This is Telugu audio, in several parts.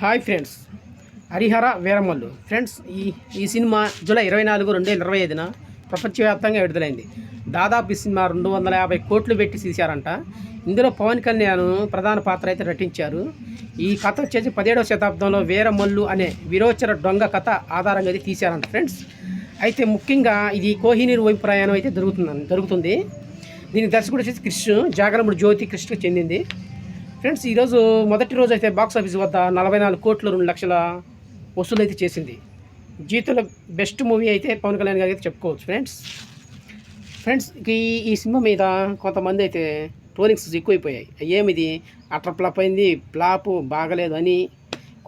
Hi friends. Harihara Veeramallu. Friends ఈ ఈ సినిమా జూలై ఇరవై నాలుగు రెండు వేల ఇరవై ఐదున ప్రపంచవ్యాప్తంగా విడుదలైంది. దాదాపు ఈ సినిమా రెండు వందల యాభై కోట్లు పెట్టి తీశారంట. ఇందులో పవన్ కళ్యాణ్ ప్రధాన పాత్ర అయితే నటించారు. ఈ కథ వచ్చేసి పదిహేడవ శతాబ్దంలో వీరమల్లు అనే విరోచర దొంగ కథ ఆధారంగా అయితే తీశారంట ఫ్రెండ్స్. అయితే ముఖ్యంగా ఇది కోహినీరు వైపు ప్రయాణం అయితే జరుగుతుంది జరుగుతుంది. దీని దర్శకుడు వచ్చేసి కృష్ణ జాగరముడు జ్యోతి కృష్ణకు చెందింది. ఫ్రెండ్స్ ఈరోజు మొదటి రోజు అయితే బాక్స్ ఆఫీస్ వద్ద నలభై నాలుగు కోట్లు రెండు లక్షల వసూలు అయితే చేసింది. జీతంలో బెస్ట్ మూవీ అయితే పవన్ కళ్యాణ్ గారికి అయితే చెప్పుకోవచ్చు ఫ్రెండ్స్. ఫ్రెండ్స్ ఈ ఈ సినిమా మీద కొంతమంది అయితే ట్రోలింగ్స్ ఎక్కువైపోయాయి. ఏమిది అట్ర ఫ్లాప్ అయింది ఫ్లాప్ బాగలేదని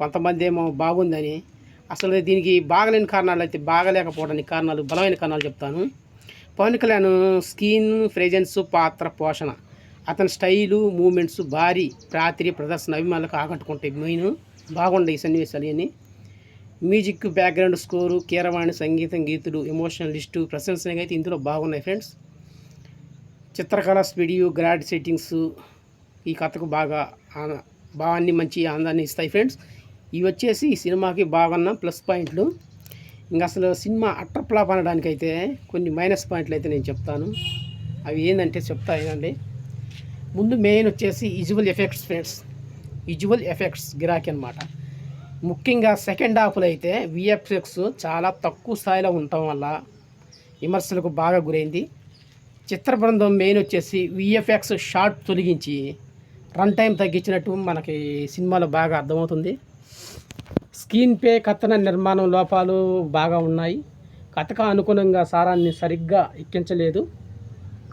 కొంతమంది ఏమో బాగుందని అసలు దీనికి బాగలేని కారణాలు అయితే బాగలేకపోవడానికి కారణాలు బలమైన కారణాలు చెప్తాను. పవన్ కళ్యాణ్ స్కీన్ ఫ్రేజెన్స్ పాత్ర పోషణ. అతని స్టైలు మూమెంట్స్ భారీ రాత్రి ప్రదర్శన అభిమానులకు ఆకట్టుకుంటాయి మెయిన్ బాగుండే ఈ సన్నివేశాలు ఇవన్నీ. మ్యూజిక్ బ్యాక్గ్రౌండ్ స్కోరు కీరవాణి సంగీతం గీతులు ఎమోషనల్ లిస్టు ప్రశంసనగా అయితే ఇందులో బాగున్నాయి ఫ్రెండ్స్. చిత్రకళ స్పీడియో గ్రాడ్ సెట్టింగ్స్ ఈ కథకు బాగా ఆన- మంచి ఆనందాన్ని ఇస్తాయి ఫ్రెండ్స్. ఇవి వచ్చేసి ఈ సినిమాకి బాగున్న ప్లస్ పాయింట్లు. ఇంకా అసలు సినిమా అట్టప్లాప్ అనడానికైతే కొన్ని మైనస్ పాయింట్లు అయితే నేను చెప్తాను. అవి ఏంటంటే చెప్తా ఏనండి ముందు మెయిన్ వచ్చేసి visual effects friends visual effects గిరాకీ అనమాట ముఖ్యంగా సెకండ్ హాఫ్లో అయితే విఎఫ్ఎక్స్ చాలా తక్కువ స్థాయిలో ఉండటం వల్ల విమర్శలకు బాగా గురైంది. చిత్ర బృందం మెయిన్ వచ్చేసి విఎఫ్ఎక్స్ షార్ట్ తొలగించి రన్ టైం తగ్గించినట్టు మనకి సినిమాలో బాగా అర్థమవుతుంది. స్క్రీన్ పే కథన నిర్మాణం లోపాలు బాగా ఉన్నాయి. కథకు అనుగుణంగా సారాన్ని సరిగ్గా ఎక్కించలేదు.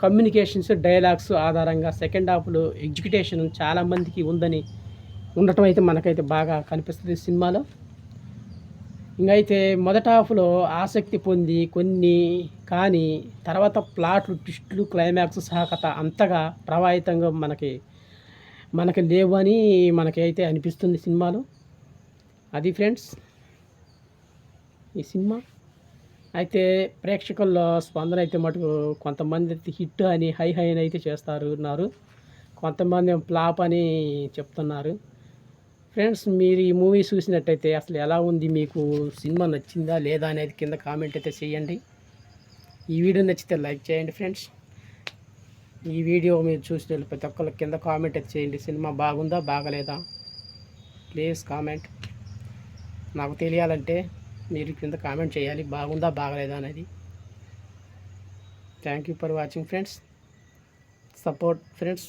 కమ్యూనికేషన్స్ డైలాగ్స్ ఆధారంగా సెకండ్ హాఫ్లో ఎగ్జిక్యూటేషన్ చాలామందికి ఉందని ఉండటం అయితే మనకైతే బాగా కనిపిస్తుంది సినిమాలో. ఇంకైతే మొదట హాఫ్లో ఆసక్తి పొంది కొన్ని కానీ తర్వాత ప్లాట్లు ట్విస్టులు క్లైమాక్స్ సహకత అంతగా ప్రభావితంగా మనకి మనకి లేవు అని మనకైతే అనిపిస్తుంది సినిమాలో. అది ఫ్రెండ్స్ ఈ సినిమా అయితే ప్రేక్షకుల్లో స్పందన అయితే మటుకు కొంతమంది అయితే హిట్ అని హై హై అని అయితే చేస్తారు ఉన్నారు కొంతమంది ఫ్లాప్ అని చెప్తున్నారు. ఫ్రెండ్స్ మీరు ఈ మూవీ చూసినట్టయితే అసలు ఎలా ఉంది? మీకు సినిమా నచ్చిందా లేదా అనేది కింద కామెంట్ అయితే చేయండి. ఈ వీడియో నచ్చితే లైక్ చేయండి ఫ్రెండ్స్. ఈ వీడియో మీరు చూసిన ప్రతి ఒక్కరు కింద కామెంట్ అయితే చేయండి. సినిమా బాగుందా? బాగలేదా? Please comment. నాకు తెలియాలంటే మీరు కింద కామెంట్ చేయాలి. బాగుందా బాగలేదా అనేది. Thank you for watching friends support friends